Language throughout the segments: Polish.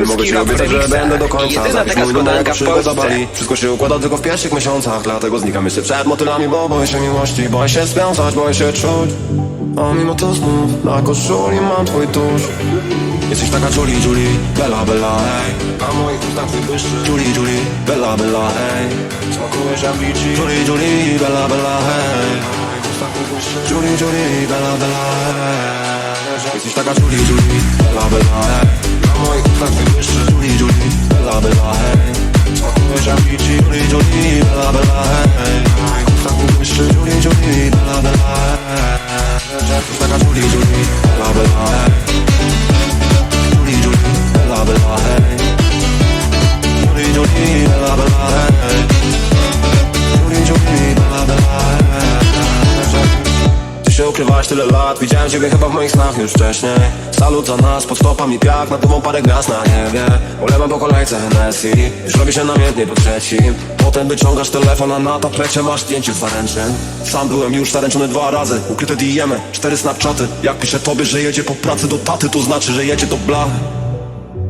Nie mogę Polski ci obiecać, że będę do końca taka mój numer, składanka jak w wszystko się układa tylko w pierwszych miesiącach Dlatego znikam jeszcze przed motylami Bo boję się miłości, boję się związać, boję się czuć. A mimo to znów na koszuli mam twój tusz. Jesteś taka Julie, Julie, Bella, Bella, hej A moich ustach twój błyszczy Julie, Julie, Bella, Bella, hej Smakujesz jak Vici Julie, Julie, Bella, Bella, błyszczy Julie, Julie, Bella, Bella, Jesteś taka Julie, Julie, Bella, Bella, hej A moich ustach twój błyszczy Julie, Julie, Bella, Bella, hej Smakujesz jak Vici Julie, lat Widziałem ciebie chyba w moich snach już wcześniej. Salut za nas, pod stopami piach Na tobą parę gwiazd na niebie. Ulewam po kolejce Hennessy Już robi się namiętnie po trzecim. Potem wyciągasz telefon, a na taplecie masz zdjęcie z zaręczyn. Sam byłem już zaręczony dwa razy Ukryte DM, cztery snapchaty. Jak piszę tobie, że jedzie po pracy do taty To znaczy, że jedzie do blachy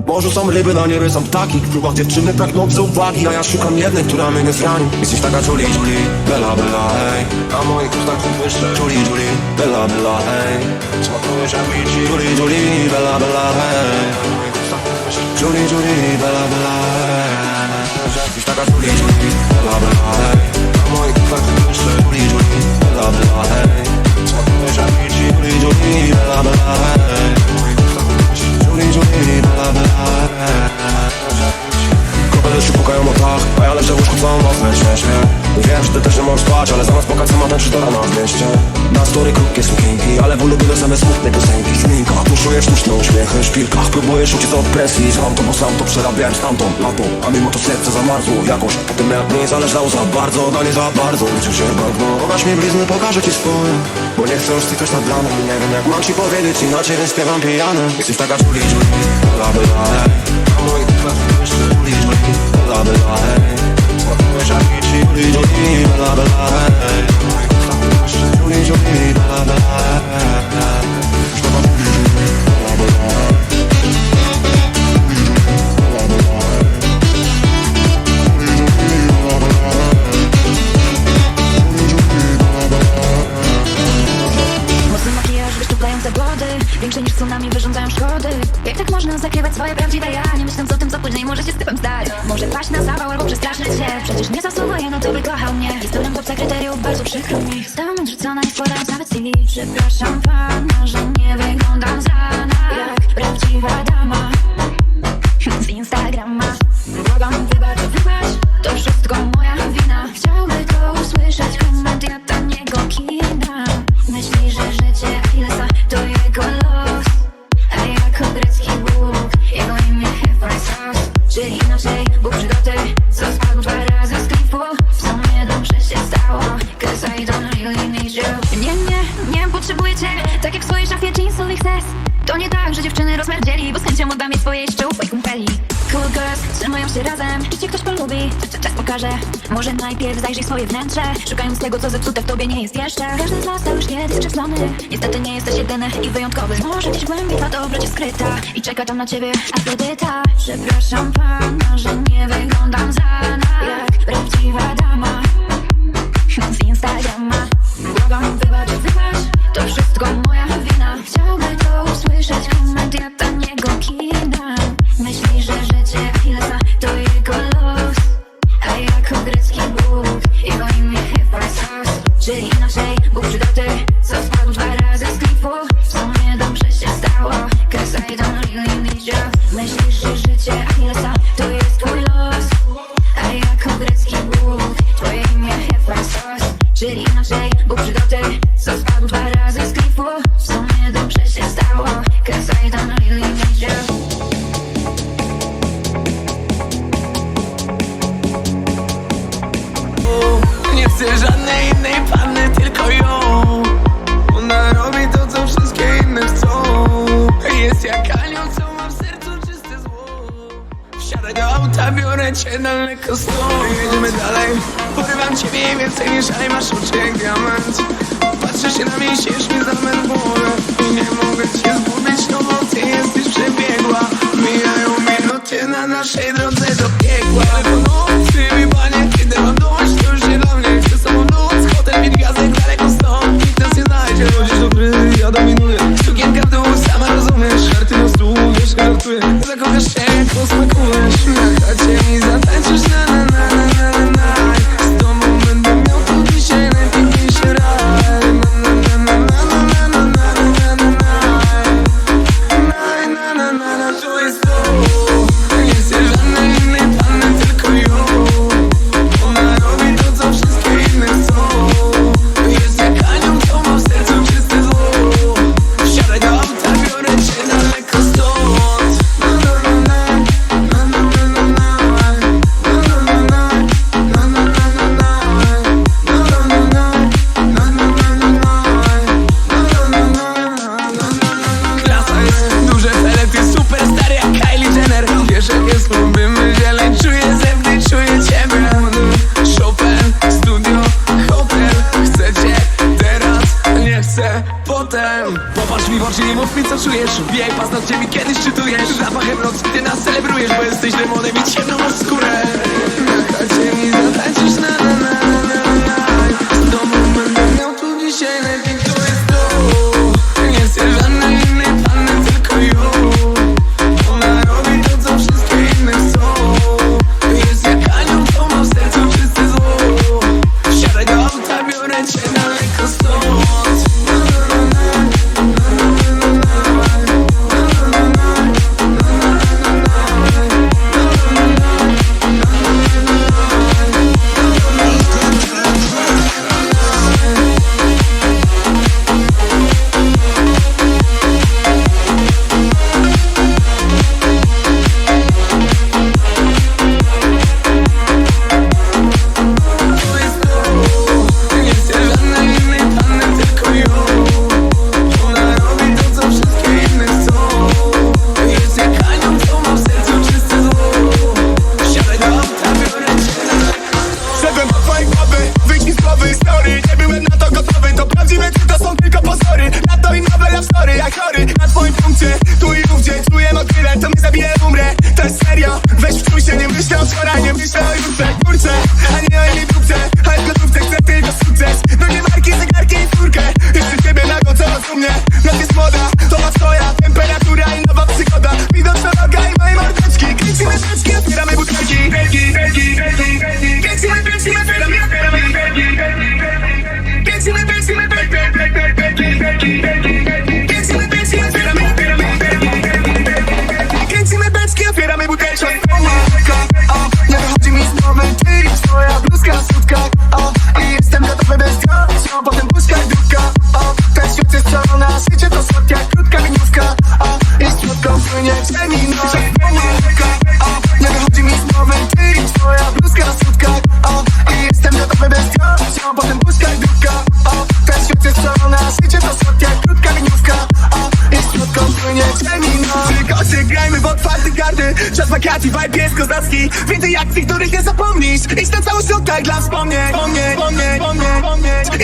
Morzu są ryby, na niebie są ptaki. W klubach dziewczyny pragnące uwagi A ja szukam jednej, która mnie nie zrani. Jesteś taka Julie, Julie, Bella, Bella, hej A moich ustach twój błyszczy Julie, Julie, Bella, Bella, hej Smakujesz jak Vici Julie, Julie, Bella, Bella, twój błyszczy Julie, Julie, Bella, Bella, hej Jesteś taka Julie, Julie, Bella, Bella, hej A moich ustach twój błyszczy Julie, Julie, Bella, Bella, hej Smakujesz jak Vici Julie, Julie, Bella, Bella, hej błyszczy Julie, Julie, Bella, Bella, hej Kopeleszy pukają o tak, a ja leżę w łóżku całą noc śmiesznie Wiem, że ty też nie możesz spać, ale zamiast płakać sama ten do rana w mieście. Na story krótkie sukienki, ale w ulubione same smutne piosenki. Zmienka, tuszujesz sztuczne uśmiechy szpilkach Próbujesz uciec od presji, sam to, bo sam to przerabiałem z tamtą latą A mimo to serce zamarzło jakoś Po tym jak nie zależało za bardzo, no nie za bardzo. Uczył się bagno, pokaż mi blizny, pokażę ci swoje. Bo nie chcę już coś nad ranem Nie wiem jak mam ci powiedzieć inaczej, więc śpiewam pijany. Jesteś taka Julie, Julie, bla bla, hej A moich ustach jeszcze Julie, Julie, bla bla, hej Smakujesz jak Vici Julie, Julie, bla bla, hej A moich ustach jeszcze Julie, Julie, bla bla, hej Szukając tego, co zepsute w tobie nie jest jeszcze. Każdy z nas stał już kiedyś skrzywdzony Niestety nie jesteś jedyny i wyjątkowy. Może gdzieś głębiej ta dobroć jest skryta I czeka tam na ciebie Afrodyta Przepraszam pana, że nie wyglądam zana Jak prawdziwa dama z Instagrama. Błagam, wybacz, wybacz. To wszystko moja wina. Chciałby to usłyszeć. Koment ja taniego kina już mnie zamerwuje nie mogę się zbudzić, no bo ty jesteś przebiegła. Mijają minuty na naszej chcę Potem. Popatrz mi w oczy i mów mi co czujesz. Wiej, paznot mi kiedyś czytujesz. Zapachem nocy ty nas celebrujesz Bo jesteś demonem i ciemną masz skórę Na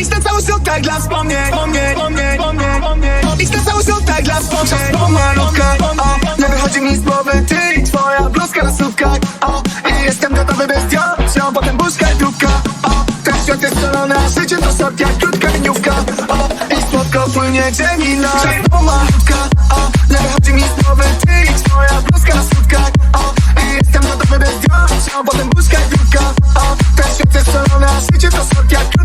Podejdź na cały środka dla wspomnień. Wspomnień, wspomnień, wspomnień Podejdź na cały środka dla wspomnień. Pomalutka, a nie wychodzi mi z głowy Ty twoja bluzka na słupkach, a I jestem gotowy by zdjąć ją Potem buźka i dupka, a Ten świat jest szalony, a życie to szok jak krótka liniówka, a I słodko płynie dzień i noc. Pomalutka, a nie wychodzi mi z głowy Ty twoja bluzka na słupkach, a I jestem gotowy by zdjąć ją Potem buźka i dupka, a Ten świat jest szalony, a życie to szok jak krótka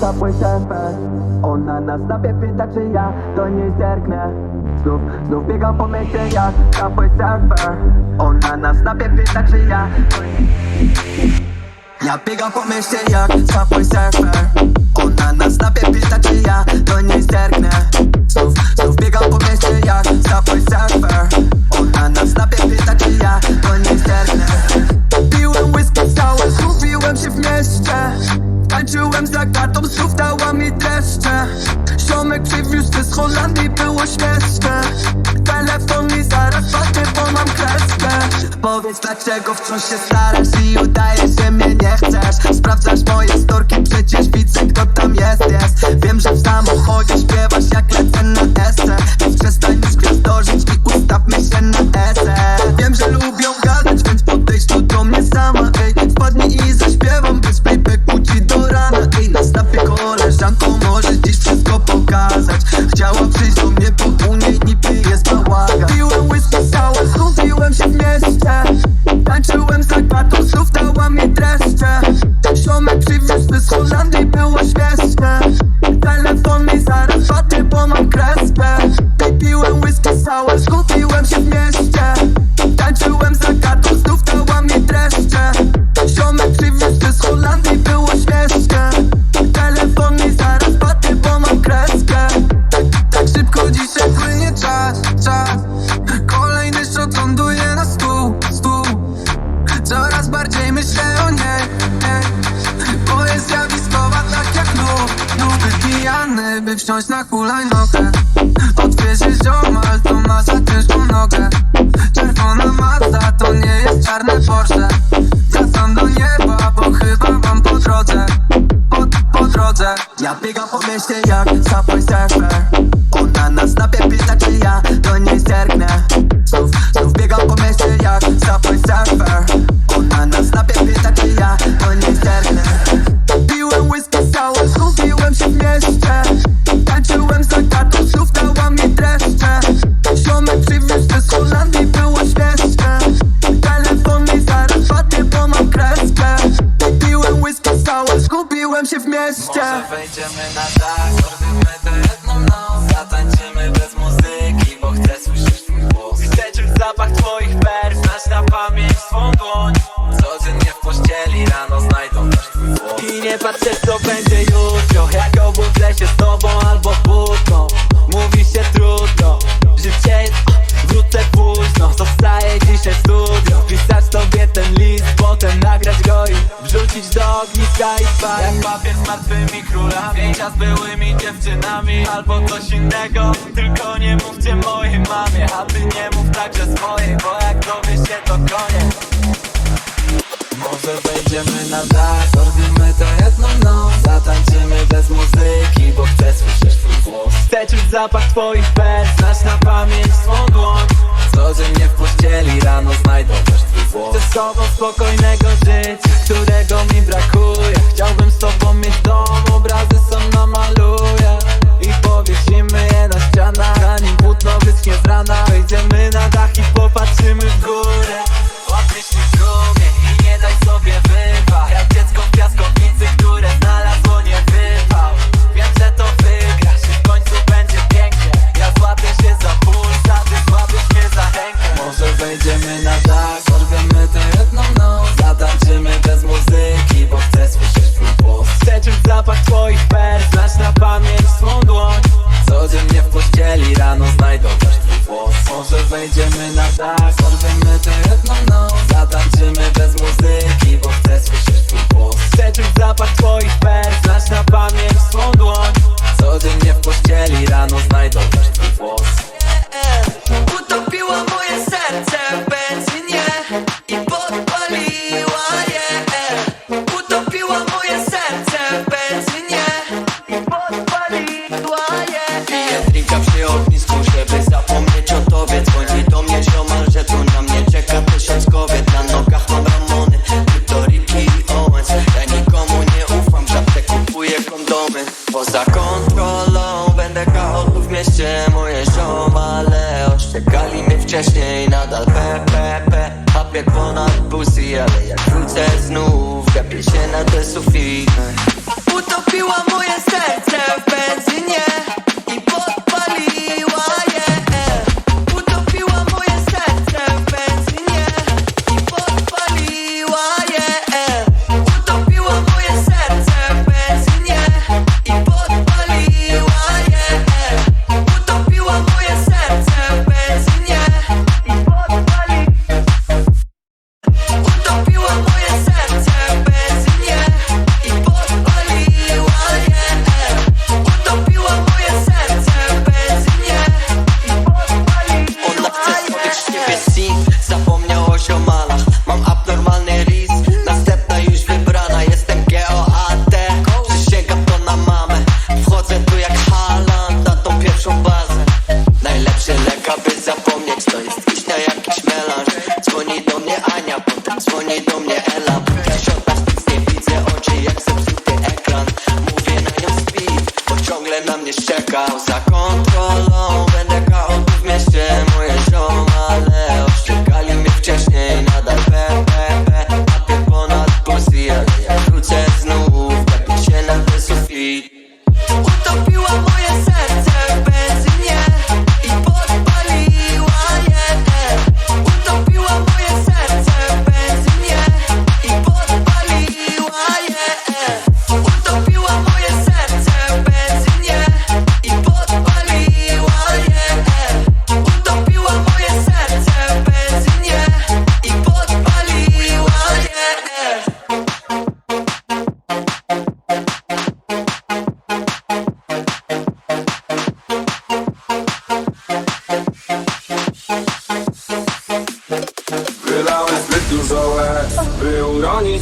Subway surfer Ona na snapie pyta czy ja do niej zerknę. Znów, znów biegam po jak Subway surfer Ona na snapie pyta czy ja ja biegam po jak Subway surfer Ona na snapie pyta czy ja do niej zerknę. Znów, znów biegam po jak Subway surfer Ona na snapie pyta czy ja do niej zerknę. Piłem whisky całe, zgubiłem się w mieście Tańczyłem za kartą, znów dała mi dreszcze. Ziomek przywiózł z Holandii, było śmieszne Telefon mi zaraz patrzy, bo mam kreskę. Powiedz dlaczego wciąż się starasz i udajesz, że mnie nie chcesz? Sprawdzasz moje storki, przecież widzę kto tam jest, jest. Wiem, że w samochodzie śpiewasz jak lecę na esce Więc przestań już gwiazdorzyć i ustawmy się na esce Wiem, że lubią na hulajnogę Odwiezie ziomal, to ma ciężką nogę. Czerwona Mazda, to nie jest czarne Porsche. Wracam do nieba, bo chyba mam po drodze. Po, po drodze. Ja biegam po mieście jak Subway surfer. Ona na snapie pyta czy ja do niej zerknę? Znów, znów biegam po mieście jak Subway surfer mieście byłymi dziewczynami Albo coś innego. Tylko nie mówcie mojej mamie A ty nie mów także swojej Bo jak dowie się to koniec. Może wejdziemy na dach, dorwiemy to jedną noc Zatańczymy bez muzyki, bo chcę słyszeć twój głos. Chcę czuć zapach twoich pers, znać na pamięć swą dłoń Codziennie w pościeli, rano znajdą też twój głos. Chcę z sobą spokojnego życia, którego mi brakuje. Chciałbym z tobą mieć dom, obrazy są namaluję I powiesimy je na ścianach, zanim płótno wyschnie z rana. Wejdziemy na dach i popatrzymy w górę wcześniej Nadal. PPP, papier ponad pussy Ale jak wrócę znów, gapię się na te sufity. Utopiła moje serce w benzynie I podpaliła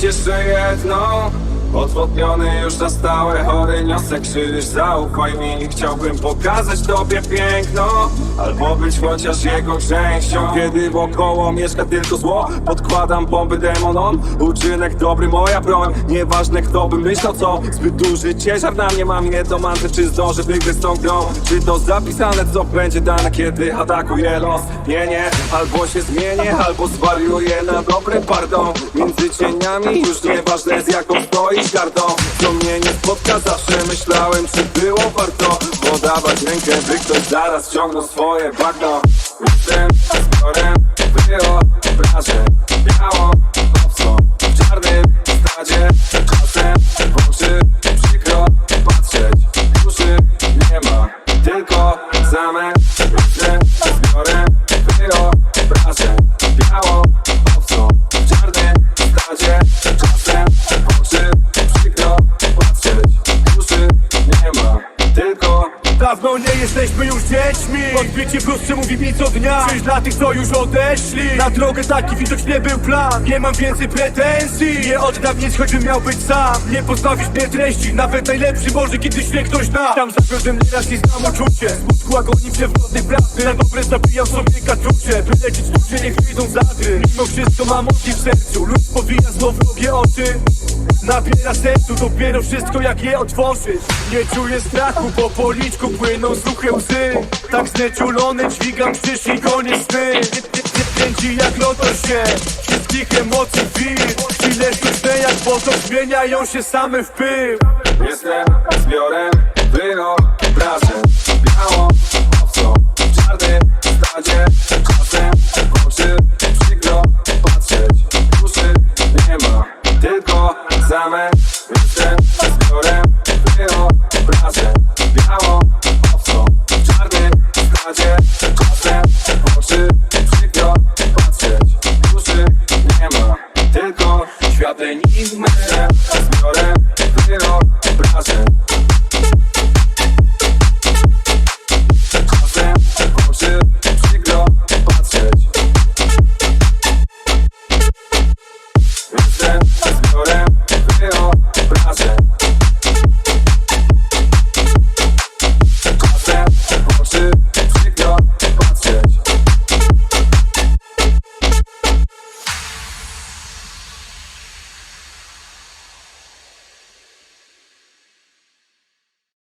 jeszcze jedno Odwodniony już na stałe, chory niosek krzyż Zaufaj mi, chciałbym pokazać tobie piękno Albo być chociaż jego częścią. Kiedy wokoło mieszka tylko zło Podkładam bomby demonom. Uczynek dobry, moja broń. Nieważne kto by myślał co. Zbyt duży ciężar na mnie mam. Mantrę Czy zdążę wygryźć tą grą. Czy to zapisane co będzie dane kiedy atakuje los? Nie, nie, albo się zmienię Albo zwariuję na dobre pardon. Między cieniami już nieważne z jaką stoisz gardą. Co mnie nie spotka zawsze myślałem czy było warto. Podawać rękę by ktoś zaraz ciągnął swoje bagno Jestem zbiorem wyobrażeń Biało, owco w czarnym stadzie Czasem oczy Mi co dnia. Czyś dla tych, co już odeszli? Na drogę taki widocznie był plan. Nie mam więcej pretensji. Nie oddam nic, choćbym miał być sam. Nie pozbawisz mnie treści. Nawet najlepszy może kiedyś mnie ktoś da Tam zawiodłem nieraz i znam uczucie. Smutku agonii przewrotnej prawdy. Na dobre zabijam sobie kaczucie By leczyć duszy, niech wyjdą zadry Mimo wszystko mam ogień w sercu. Lud powija znowu wrogie oczy Nabiera sensu dopiero wszystko jak je otworzysz. Nie czuję strachu, bo po liczku płyną suche łzy. Tak znieczulony dźwigam krzyż i gonię sny. Kręci jak lotos się Wszystkich emocji wir Chwile sztuczne jak wodą zmieniają się same w pył. Jestem zbiorem wyobrażeń Białą owcą. W czarnym stadzie Czasem oczy same Jeszcze zbiorę wyobrażę Biało, owco, w czarnej stradzie Patrzę w oczy, przykro patrzeć. Duszy nie ma, tylko świat enigmy Zbiorę wyobrażę